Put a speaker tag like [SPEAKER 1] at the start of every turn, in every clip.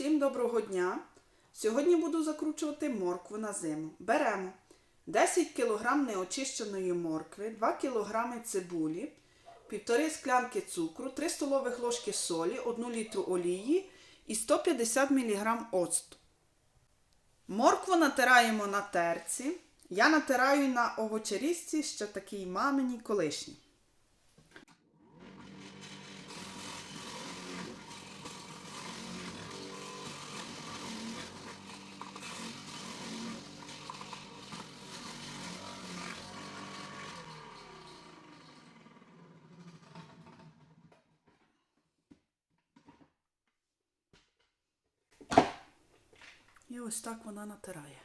[SPEAKER 1] Всім доброго дня! Сьогодні буду закручувати моркву на зиму. Беремо 10 кг неочищеної моркви, 2 кг цибулі, 1,5 склянки цукру, 3 столових ложки солі, 1 літру олії і 150 мг оцту. Моркву натираємо на терці. Я натираю на овочерізці ще такій маминій колишній. І ось так вона натирає.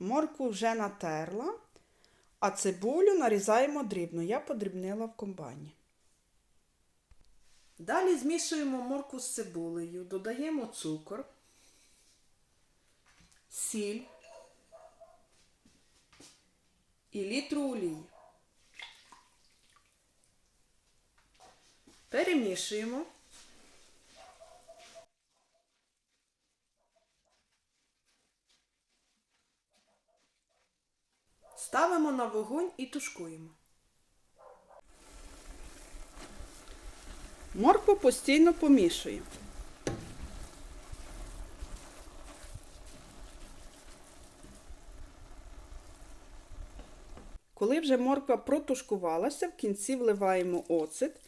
[SPEAKER 1] Морку вже натерла, а цибулю нарізаємо дрібно. Я подрібнила в комбайні. Далі змішуємо морку з цибулею, додаємо цукор, сіль і літру олії. Перемішуємо. Ставимо на вогонь і тушкуємо. Моркву постійно помішуємо. Коли вже морква протушкувалася, в кінці вливаємо оцет,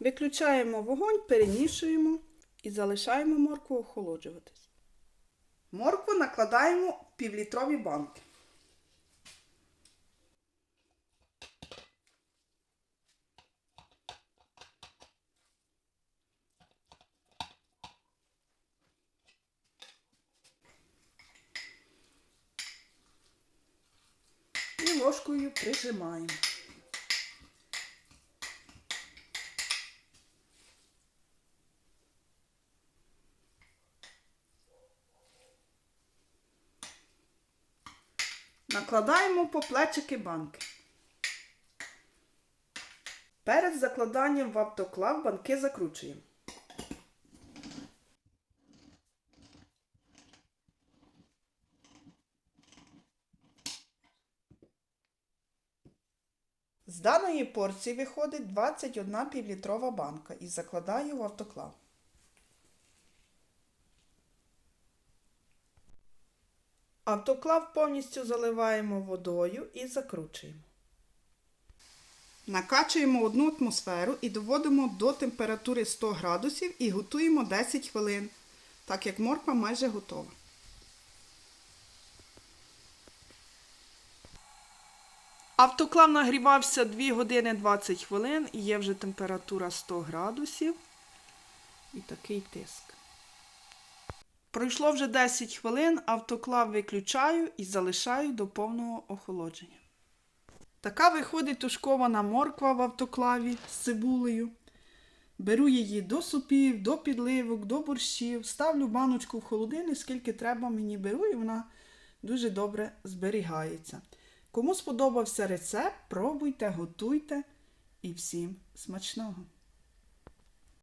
[SPEAKER 1] виключаємо вогонь, перемішуємо і залишаємо моркву охолоджуватись. Моркву накладаємо в півлітрові банки. Ложкою прижимаємо. Накладаємо по плечики банки. Перед закладанням в автоклав банки закручуємо. З даної порції виходить 21 півлітрова банка і закладаю в автоклав. Автоклав повністю заливаємо водою і закручуємо. Накачуємо одну атмосферу і доводимо до температури 100 градусів і готуємо 10 хвилин, так як морква майже готова. Автоклав нагрівався 2 години 20 хвилин і є вже температура 100 градусів і такий тиск. Пройшло вже 10 хвилин, автоклав виключаю і залишаю до повного охолодження. Така виходить тушкована морква в автоклаві з цибулею. Беру її до супів, до підливок, до борщів, ставлю баночку в холодильник, скільки треба мені беру, і вона дуже добре зберігається. Кому сподобався рецепт, пробуйте, готуйте і всім смачного!